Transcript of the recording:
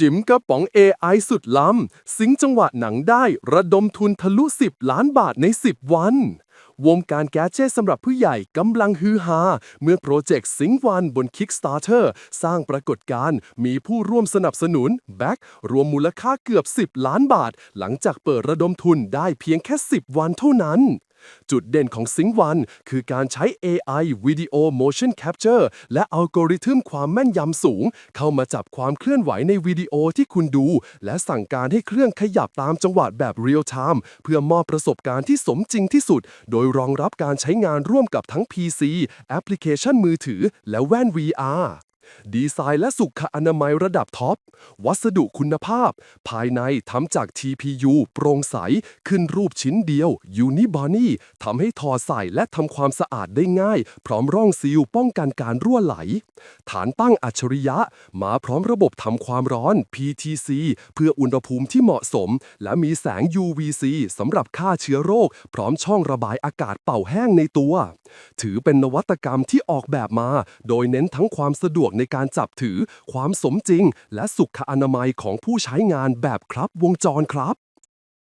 จิ๋มกระป๋อง AI สุดล้ำซิงจังหวะหนังได้ระดมทุนทะลุ 10 ล้านบาทใน 10 วัน วงการแกดเจตสำหรับผู้ใหญ่กำลังฮือฮา เมื่อโปรเจกต์ซิงวันบน Kickstarter สร้างปรากฏการณ์มีผู้ร่วมสนับสนุนแบ็กรวมมูลค่าเกือบ 10 ล้านบาท หลังจากเปิดระดมทุนได้เพียงแค่ 10 วันเท่านั้น จุดเด่นของ Sync One คือการใช้ AI Video Motion Capture และอัลกอริทึมความแม่นยำสูง เข้ามาจับความเคลื่อนไหวในวิดีโอที่คุณดู และสั่งการให้เครื่องขยับตามจังหวะแบบ Real Time เพื่อมอบประสบการณ์ที่สมจริงที่สุด โดยรองรับการใช้งานร่วมกับทั้ง PC แอปพลิเคชันมือถือ และแว่น VR ดีไซน์และสุขอนามัยระดับท็อป วัสดุคุณภาพ ภายในทำจาก TPU โปร่งใส ขึ้นรูปชิ้นเดียว Unibody ทำให้ถอดใส่และทำความสะอาดได้ง่าย พร้อมร่องซีลป้องกันการรั่วไหล ฐานตั้งอัจฉริยะ มาพร้อมระบบทำความร้อน PTC เพื่ออุณหภูมิที่เหมาะสม และมีแสง UVC สำหรับฆ่าเชื้อโรค พร้อมช่องระบายอากาศเป่าแห้งในตัว ถือเป็นนวัตกรรมที่ออกแบบมา โดยเน้นทั้งความสะดวกในการจับถือความสมจริง และสุขอนามัยของผู้ใช้งานแบบครับวงจรครับ